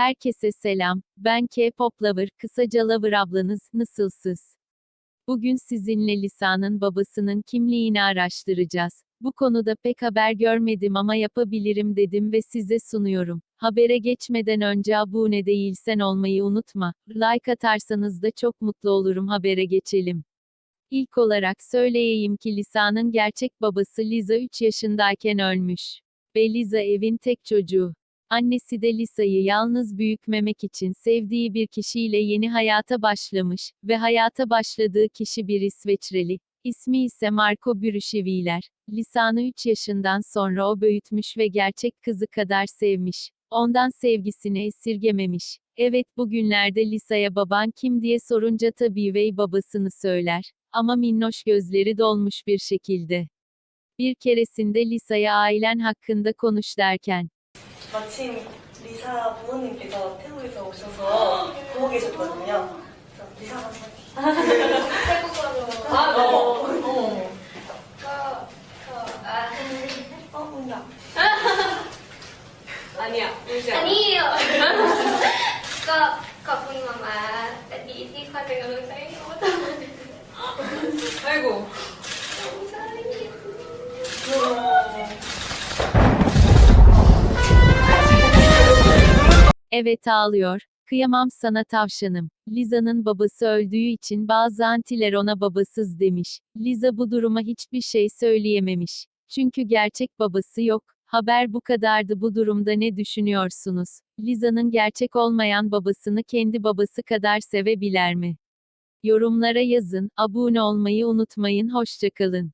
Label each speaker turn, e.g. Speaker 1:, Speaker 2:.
Speaker 1: Herkese selam, ben K-pop lover, kısaca lover ablanız, nasılsız? Bugün sizinle Lisa'nın babasının kimliğini araştıracağız. Bu konuda pek haber görmedim ama yapabilirim dedim ve size sunuyorum. Habere geçmeden önce abone değilsen olmayı unutma. Like atarsanız da çok mutlu olurum habere geçelim. İlk olarak söyleyeyim ki Lisa'nın gerçek babası Lisa 3 yaşındayken ölmüş. Ve Lisa evin tek çocuğu. Annesi de Lisa'yı yalnız büyütmemek için sevdiği bir kişiyle yeni hayata başlamış ve hayata başladığı kişi bir İsveçreli. İsmi ise Marco Bürüşeviler. Lisa'nı 3 yaşından sonra o büyütmüş ve gerçek kızı kadar sevmiş. Ondan sevgisini esirgememiş. Evet bugünlerde Lisa'ya baban kim diye sorunca tabii Vey babasını söyler. Ama minnoş gözleri dolmuş bir şekilde. Bir keresinde Lisa'ya ailen hakkında konuş derken,
Speaker 2: 마침 리사 부모님께서 태국에서 오셔서 보고 계셨거든요. 그래서 리사가
Speaker 3: 태국어로
Speaker 2: 아, 어, 어.
Speaker 3: 그, 그, 아,
Speaker 2: 어, 온다.
Speaker 3: 아니야, 울지 않아. 아니에요. 그, 거북이 마마, 니, 니 카드 영상이 어떤
Speaker 4: 아이고.
Speaker 1: Evet ağlıyor. Kıyamam sana tavşanım. Liza'nın babası öldüğü için bazı antiler ona babasız demiş. Liza bu duruma hiçbir şey söyleyememiş. Çünkü gerçek babası yok. Haber bu kadardı bu durumda ne düşünüyorsunuz? Liza'nın gerçek olmayan babasını kendi babası kadar sevebilir mi? Yorumlara yazın, abone olmayı unutmayın hoşçakalın.